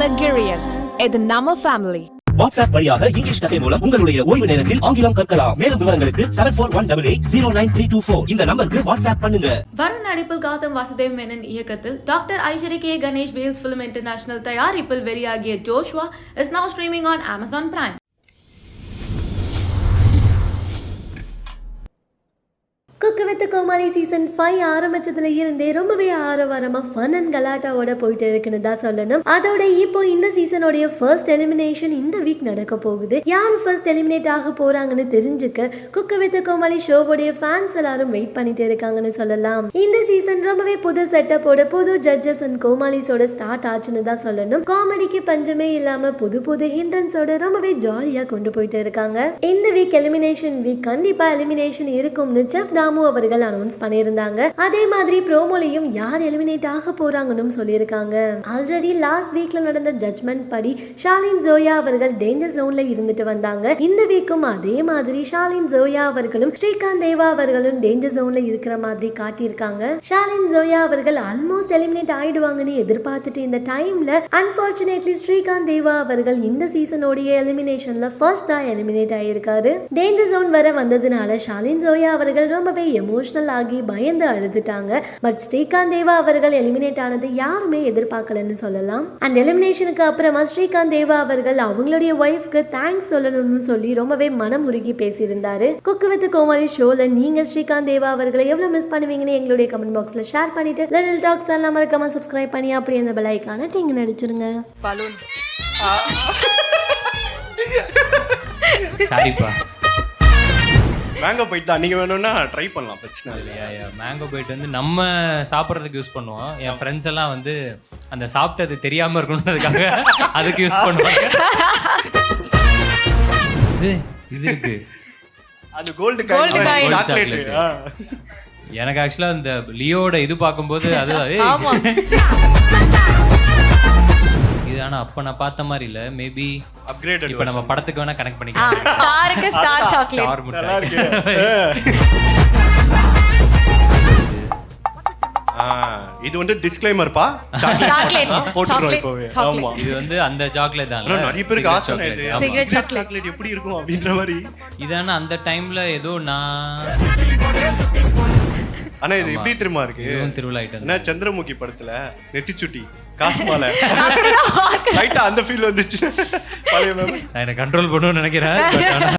luxurious. இது நம்ம family. WhatsApp வழியாக இங்கிலீஷ் கஃபே மூலம் உங்களுடைய ஓய்வு நேரத்தில் ஆங்கிலம் கற்கலாம் மேலும் விவரங்களுக்கு seven four one double eight zero nine three two four இந்த நம்பருக்கு வாட்ஸ்அப் பண்ணுங்க வருண் நடிப்பில் கௌதம் வாசுதேவ் மேனன் இயக்கத்தில் doctor Aishwari K Ganesh Vels film international தயாரிப்பில் வெளியாகிய Joshua is now streaming on Amazon Prime cook with Comali season five ஆரம்பிச்சதுல இருந்தே ரொம்பவே ஆரவாரமா ஃபன் அண்ட் கலாட்டாவோட போயிட்டு இருக்குன்னு தான் சொல்லணும். அதோட இப்போ இந்த சீசனோடைய ஃபர்ஸ்ட் எலிமினேஷன் இந்த வீக் நடக்க போகுது. யார் ஃபர்ஸ்ட் எலிமினேட் ஆக போறாங்கன்னு தெரிஞ்சுக்க குக்கு வித் கோமாளி ஷோவோடைய ஃபேன்ஸ் எல்லாரும் வெயிட் பண்ணிட்டு இருக்காங்கன்னு சொல்லலாம். இந்த சீசன் ரொம்பவே புது செட்டப்போட புது ஜட்ஜஸ் அண்ட் கோமாளிஸோட ஸ்டார்ட் ஆச்சுன்னு தான் சொல்லணும். காமெடிக்கு பஞ்சமே இல்லாம புது புது ஹிண்டன்ஸோட ரொம்பவே ஜாலியா கொண்டு போயிட்டு இருக்காங்க. இந்த வீக் எலிமினேஷன் வீக் கண்டிப்பா எலிமினேஷன் இருக்கும்னு செஃப் தாமு அவர்கள் அனௌன்ஸ் பண்ணியிருந்தாங்க. அதே மாதிரி ப்ரோமோலையும் யார் எலிமினேட் ஆக போறாங்கன்னு சொல்லியிருக்காங்க. ஆல்ரெடி லாஸ்ட் வீக்ல நடந்த ஜட்மெண்ட் படி ஷாலின் ஜோயா அவர்கள் டேஞ்சர் ஜோன்ல இருந்துட்டு வந்தாங்க. இந்த வீக்கும் அதே மாதிரி ஷாலின் ஜோயா அவர்களும் ஸ்ரீகாந்த் தேவா அவர்களும் டேஞ்சர் ஜோன்ல இருக்கிற மாதிரி காட்டியிருக்காங்க. ஷாலின் ஜோயா அவர்கள் ஆல்மோஸ்ட் எலிமினேட் ஆயிடுவாங்கன்னு எதிர்பார்த்துட்டு இந்த டைம்ல அன்பார்ச்சுனேட்லி ஸ்ரீகாந்த் தேவா அவர்கள் இந்த சீசனோடைய எலிமினேஷன்ல ஃபர்ஸ்ட் தான் எலிமினேட் ஆயிருக்காரு. டேஞ்சர் ஜோன் வர வந்ததுனால ஷாலின் ஜோயா அவர்கள் ரொம்பவே எமோஷனல் ஆகி பயந்து அழுதுட்டாங்க. பட் ஸ்ரீகாந்த் தேவா அவர்கள் எலிமினேட் ஆனது யாருமே எதிர்பார்க்கலன்னு சொல்லலாம். அண்ட் எலிமினேஷனுக்கு அப்புறமா ஸ்ரீகாந்த் தேவா அவர்கள் அவங்களுடைய ஒய்ஃப்க்கு தேங்க்ஸ் சொல்லணும்னு சொல்லி ரொம்பவே மனம் உருகி பேசியிருந்தாரு. குக்கு வித் கோமாளி ஷோல நீங்க ஸ்ரீகாந்த் தேவா அவர்களை எவ்வளவு மிஸ் பண்ணுவீங்கன்னு எங்களுடைய கமெண்ட் பாக்ஸ்ல ஷேர் பண்ணிட்டு லிட்டில் டாக்ஸ் எல்லாம் மறக்காம சப்ஸ்கிரைப் பண்ணி அப்படியே அந்த பெல் ஐக்கான டிங் நடிச்சிருங்க. சாரிப்பா. மேங்கோ போயிட்டு தான். நீங்க வேணும்னா ட்ரை பண்ணலாம். பிரச்சனை இல்லை. மேங்கோ பைட் வந்து நம்ம சாப்பிட்றதுக்கு யூஸ் பண்ணுவோம். என் ஃப்ரெண்ட்ஸ் எல்லாம் வந்து அந்த சாப்பிட்டது தெரியாம இருக்கணுன்றதுக்காக அதுக்கு யூஸ் பண்ணுவாங்க. இது இது இருக்கு. அது கோல்டு சாக்லேட் chocolate. எனக்கு ஆக்சுவலா இந்த லியோட இது பார்க்கும்போது அது இது ஆனா அப்ப நான் பார்த்த மாதிரி இல்ல. மேபி அப்கிரேடட் இப்ப நம்ம படத்துக்கு வேணா கனெக்ட் பண்ணிக்கலாம். ஸ்டாருக்கு ஸ்டார் சாக்லேட் இது வந்து டிஸ்க்ளைமர்ப்பா Chocolate. ஆமா. இது வந்து அந்த சாக்லேட் தான். நிறைய பேருக்கு ஆசை chocolate. சாக்லேட் எப்படி இருக்கும் அப்படின்ற மாதிரி. இதான அந்த டைம்ல ஏதோ நான் ஆனா இது எப்படி தெரியுமா இருக்கு? இதுவும் திருவிழா ஐட்டம் என்ன சந்திரமுகி படத்துல நெத்திச்சுட்டி காசு மாலை லைட்டா அந்த ஃபீல் வந்துச்சு. நான் என்ன கண்ட்ரோல் பண்ணணும்னு நினைக்கிறேன்